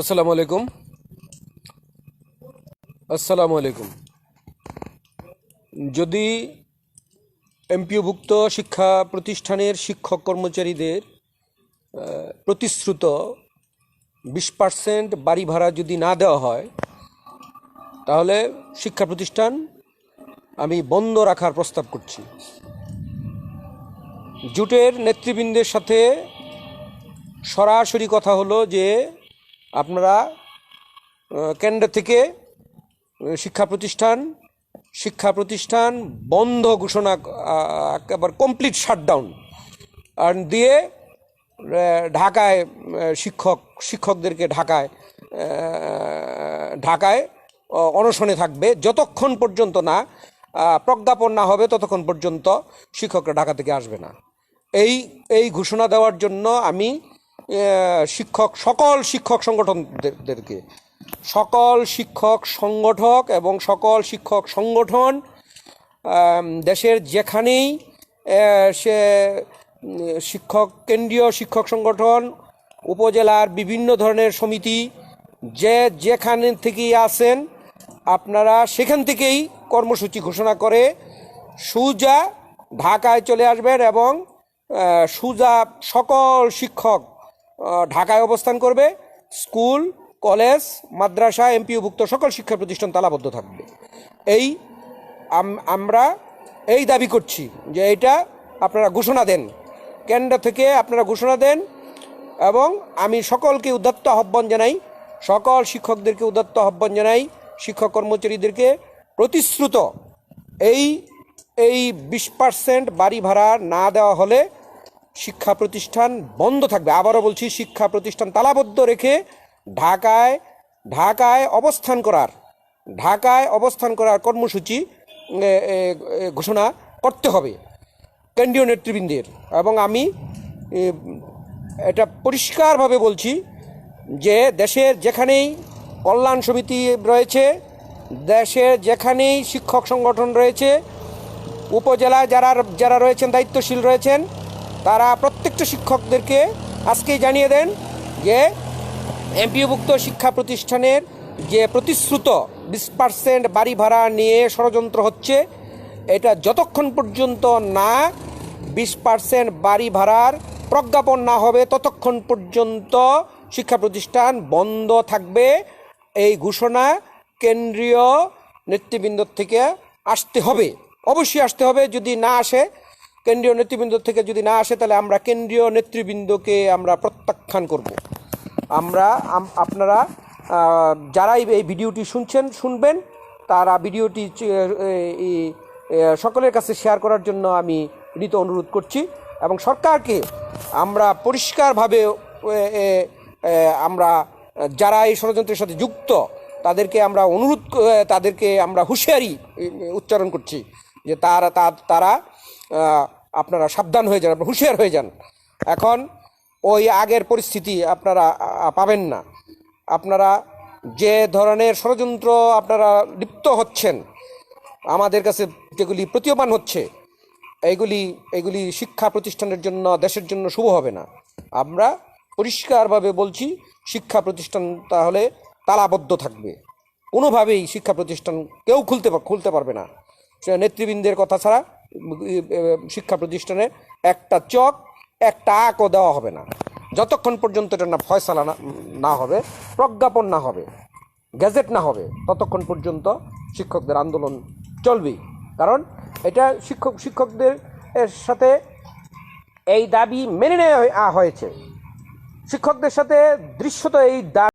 আসসালামু আলাইকুম। আসসালামু আলাইকুম। যদি এমপিওভুক্ত শিক্ষা প্রতিষ্ঠানের শিক্ষক কর্মচারীদের প্রতিশ্রুত বিশ পার্সেন্ট বাড়ি ভাড়া যদি না দেওয়া হয়, তাহলে শিক্ষা প্রতিষ্ঠান আমি বন্ধ রাখার প্রস্তাব করছি। জুটের নেতৃবৃন্দের সাথে সরাসরি কথা হলো যে আপনারা কেন্দ্র থেকে শিক্ষা প্রতিষ্ঠান শিক্ষা প্রতিষ্ঠান বন্ধ ঘোষণা একেবারে কমপ্লিট শাটডাউন আর দিয়ে ঢাকায় শিক্ষক, শিক্ষকদেরকে ঢাকায় ঢাকায় অনশনে থাকবে। যতক্ষণ পর্যন্ত না প্রজ্ঞাপন না হবে, ততক্ষণ পর্যন্ত শিক্ষকরা ঢাকা থেকে আসবে না। এই এই ঘোষণা দেওয়ার জন্য আমি শিক্ষক, সকল শিক্ষক সংগঠনদেরকে। সকল শিক্ষক সংগঠক এবং সকল শিক্ষক সংগঠন দেশের যেখানেই সে, শিক্ষক, কেন্দ্রীয় শিক্ষক সংগঠন, উপজেলার বিভিন্ন ধরনের সমিতি, যে যেখানে থেকেই আসেন আপনারা সেখান থেকেই কর্মসূচি ঘোষণা করে সুজা ঢাকায় চলে আসবেন এবং সুজা সকল শিক্ষক ঢাকায় অবস্থান করবে, স্কুল, কলেজ, মাদ্রাসা এমপিওভুক্ত সকল শিক্ষা প্রতিষ্ঠান তালাবদ্ধ থাকবে। এই আম- আমরা এই দাবি করছি যে এটা আপনারা ঘোষণা দেন, কেন্দ্র থেকে আপনারা ঘোষণা দেন এবং আমি সকলকে উদাত্ত আহ্বান জানাই, সকল শিক্ষকদেরকে উদাত্ত আহ্বান জানাই, শিক্ষক কর্মচারীদেরকে প্রতিশ্রুত এই এই বিশ পার্সেন্ট বাড়ি ভাড়া না দেওয়া হলে শিক্ষা প্রতিষ্ঠান বন্ধ থাকবে। আবারও বলছি, শিক্ষা প্রতিষ্ঠান তালাবদ্ধ রেখে ঢাকায় ঢাকায় অবস্থান করার, ঢাকায় অবস্থান করার কর্মসূচি ঘোষণা করতে হবে কেন্দ্রীয় নেতৃবৃন্দের। এবং আমি এটা পরিষ্কারভাবে বলছি যে দেশের যেখানেই কল্যাণ সমিতি রয়েছে, দেশের যেখানেই শিক্ষক সংগঠন রয়েছে, উপজেলায় যারা যারা রয়েছেন, দায়িত্বশীল রয়েছেন তারা প্রত্যেকটা শিক্ষকদেরকে আজকেই জানিয়ে দেন যে এমপিওভুক্ত শিক্ষা প্রতিষ্ঠানের যে প্রতিশ্রুত বিশ পার্সেন্ট বাড়ি ভাড়া নিয়ে ষড়যন্ত্র হচ্ছে, এটা যতক্ষণ পর্যন্ত না বিশ পার্সেন্ট বাড়ি ভাড়ার প্রজ্ঞাপন না হবে, ততক্ষণ পর্যন্ত শিক্ষা প্রতিষ্ঠান বন্ধ থাকবে। এই ঘোষণা কেন্দ্রীয় নেতৃবৃন্দ থেকে আসতে হবে। অবশ্যই আসতে হবে, যদি না আসে কেন্দ্রীয় নেতৃবৃন্দ থেকে যদি না আসে, তাহলে আমরা কেন্দ্রীয় নেতৃবৃন্দকে আমরা প্রত্যাখ্যান করব। আমরা আপনারা যারাই এই ভিডিওটি শুনছেন, শুনবেন, তারা ভিডিওটি সকলের কাছে শেয়ার করার জন্য আমি বিনীত অনুরোধ করছি এবং সরকারকে আমরা পরিষ্কারভাবে আমরা যারা এই ষড়যন্ত্রের সাথে যুক্ত, তাদেরকে আমরা অনুরোধ তাদেরকে আমরা হুঁশিয়ারি উচ্চারণ করছি যে তারা তারা আপনারা সাবধান হয়ে যান, আপনারা হুঁশিয়ার হয়ে যান। এখন ওই আগের পরিস্থিতি আপনারা পাবেন না। আপনারা যে ধরনের ষড়যন্ত্র আপনারা লিপ্ত হচ্ছেন, আমাদের কাছে যেগুলি প্রতীয়মান হচ্ছে, এইগুলি এগুলি শিক্ষা প্রতিষ্ঠানের জন্য, দেশের জন্য শুভ হবে না। আমরা পরিষ্কারভাবে বলছি, শিক্ষা প্রতিষ্ঠান তাহলে তালাবদ্ধ থাকবে। কোনোভাবেই শিক্ষা প্রতিষ্ঠান কেউ খুলতে খুলতে পারবে না। নেতৃবৃন্দের কথা ছাড়া শিক্ষা প্রতিষ্ঠানে একটা চক, একটা আকও দেওয়া হবে না। যতক্ষণ পর্যন্ত এটা না ফয়সালা না হবে, প্রজ্ঞাপন না হবে, গ্যাজেট না হবে, ততক্ষণ পর্যন্ত শিক্ষকদের আন্দোলন চলবেই। কারণ এটা শিক্ষক, শিক্ষকদের এর সাথে এই দাবি মেনে নেওয়া হয়েছে। শিক্ষকদের সাথে দৃশ্যত এই দাবি